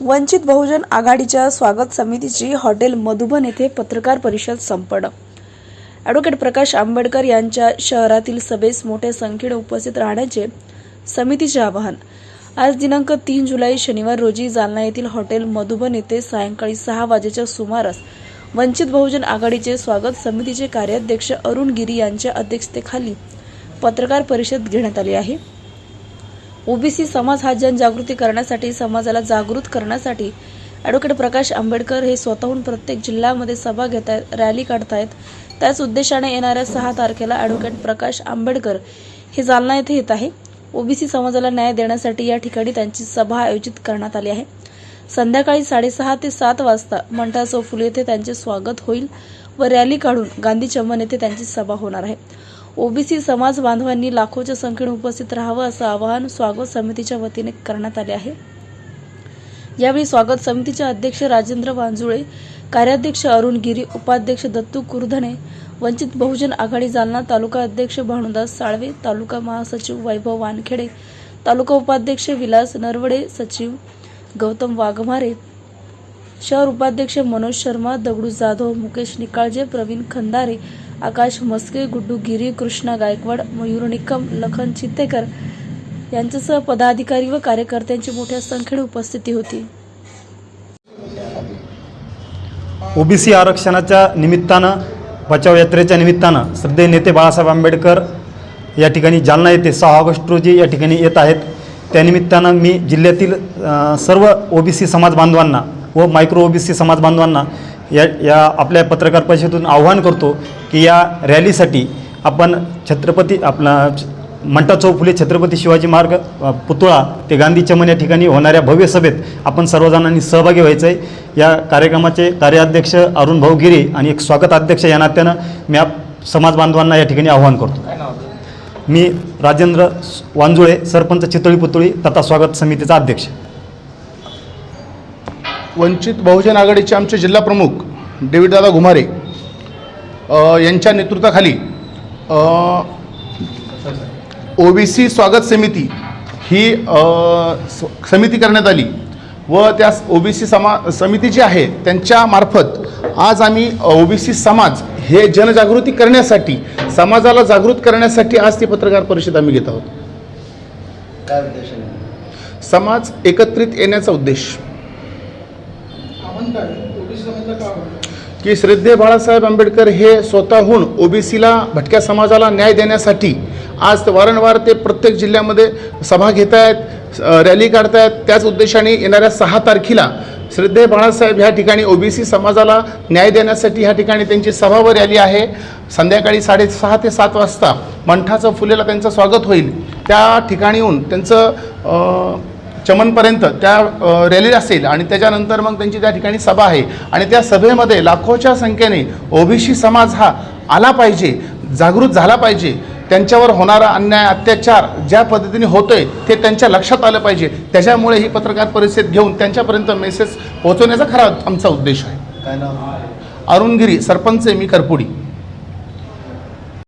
वंचित बहुजन आघाडीच्या स्वागत समितीची हॉटेल मधुबन येथे पत्रकार परिषद संपन्न. ॲडव्होकेट प्रकाश आंबेडकर यांच्या शहरातील सभेस मोठ्या संख्येने उपस्थित राहण्याचे समितीचे आवाहन. आज दिनांक तीन जुलै शनिवार रोजी जालना येथील हॉटेल मधुबन येथे सायंकाळी सहा वाजेच्या सुमारास वंचित बहुजन आघाडीचे स्वागत समितीचे कार्याध्यक्ष अरुण गिरी यांच्या अध्यक्षतेखाली पत्रकार परिषद घेण्यात आली आहे. ओबीसी समाज हा जनजागृती करण्यासाठी समाजाला जागृत करण्यासाठी ॲडव्होकेट प्रकाश आंबेडकर हे स्वतःहून प्रत्येक जिल्ह्यामध्ये सभा घेत आहेत रॅली काढतायत त्याच उद्देशाने येणाऱ्या सहा तारखेला ॲडव्होकेट प्रकाश आंबेडकर हे जालना येथे येत आहे. ओबीसी समाजाला न्याय देण्यासाठी या ठिकाणी त्यांची सभा आयोजित करण्यात आली आहे. संध्याकाळी साडेसहा ते सात वाजता मंठा चौफुल येथे त्यांचे स्वागत होईल व रॅली काढून गांधी चमन येथे त्यांची सभा होणार आहे. ओबीसी समाज बांधवांनी लाखोच्या संख्येने उपस्थित राहावं असं आवाहन स्वागत समितीच्या वतीने करण्यात आले आहे. यावेळी स्वागत समितीचे अध्यक्ष राजेंद्र वांजुळे कार्याध्यक्ष अरुण गिरी उपाध्यक्ष दत्तू कुरधणे वंचित बहुजन आघाडी जालना तालुका अध्यक्ष भानुदास साळवे तालुका महासचिव वैभव वानखेडे तालुका उपाध्यक्ष विलास नरवडे सचिव गौतम वाघमारे शहर उपाध्यक्ष मनोज शर्मा दगडू जाधव मुकेश निकाळजे प्रवीण खंदारे आकाश मस्के गुड्डू गिरी कृष्णा गायकवाड मयूर निकम लखन चित्तेकर यांच्यासह पदाधिकारी व कार्यकर्त्यांची मोठ्या संख्येने उपस्थिती होती. ओबीसी आरक्षणाच्या निमित्तानं बचाव यात्रेच्या निमित्तानं श्रद्धेय नेते बाळासाहेब आंबेडकर या ठिकाणी जालना येथे सहा ऑगस्ट रोजी या ठिकाणी येत आहेत. त्यानिमित्तानं मी जिल्ह्यातील सर्व ओबीसी समाज बांधवांना व मायक्रो ओबीसी समाज बांधवांना या या आपल्या पत्रकार परिषदेतून आव्हान करतो की या रॅलीसाठी आपण छत्रपती आपला मंटा चौक फुले छत्रपती शिवाजी मार्ग पुतळा ते गांधी चमन या ठिकाणी होणाऱ्या भव्य सभेत आपण सर्वजणांनी सहभागी व्हायचं आहे या कार्यक्रमाचे कार्याध्यक्ष अरुण भाऊ गिरे आणि एक स्वागताध्यक्ष या नात्यानं मी आप समाज बांधवांना या ठिकाणी आव्हान करतो. मी राजेंद्र वांजुळे सरपंच चितळी पुतळी तथा स्वागत समितीचा अध्यक्ष. वंचित बहुजन आघाडीचे आमचे जिल्हा प्रमुख डेविडदादा घुमारे यांच्या नेतृत्वाखाली ओबीसी स्वागत समिती ही स- समिती करण्यात आली व त्या ओबीसी समा समिती जी आहे त्यांच्या मार्फत आज आम्ही ओबीसी समाज हे जनजागृती करण्यासाठी समाजाला जागृत करण्यासाठी आज ती पत्रकार परिषद आम्ही घेत आहोत. समाज एकत्रित येण्याचा उद्देश. की श्रद्धे बाळासाहेब आंबेडकर हे स्वतःहून ओबीसीला भटक्या समाजाला न्याय देण्यासाठी आज वारंवार ते प्रत्येक जिल्ह्यामध्ये सभा घेत आहेत रॅली काढतायत. त्याच उद्देशाने येणाऱ्या सहा तारखेला श्रद्धे बाळासाहेब ह्या ठिकाणी ओबीसी समाजाला न्याय देण्यासाठी ह्या ठिकाणी त्यांची सभा व रॅली आहे. संध्याकाळी साडेसहा ते सात वाजता मंठाचं फुलेला त्यांचं स्वागत होईल. त्या ठिकाणी येऊन त्यांचं चमनपर्यंत त्या रॅली असेल आणि त्याच्यानंतर मग त्यांची त्या ठिकाणी सभा आहे. आणि त्या सभेमध्ये लाखोच्या संख्येने ओबीसी समाज हा आला पाहिजे जागृत झाला पाहिजे. त्यांच्यावर होणारा अन्याय अत्याचार ज्या पद्धतीने होतोय ते त्यांच्या लक्षात आलं पाहिजे. त्याच्यामुळे ही पत्रकार परिषद घेऊन त्यांच्यापर्यंत मेसेज पोहोचवण्याचा खरा आमचा उद्देश आहे. अरुणगिरी सरपंच आहे मी करपुडी.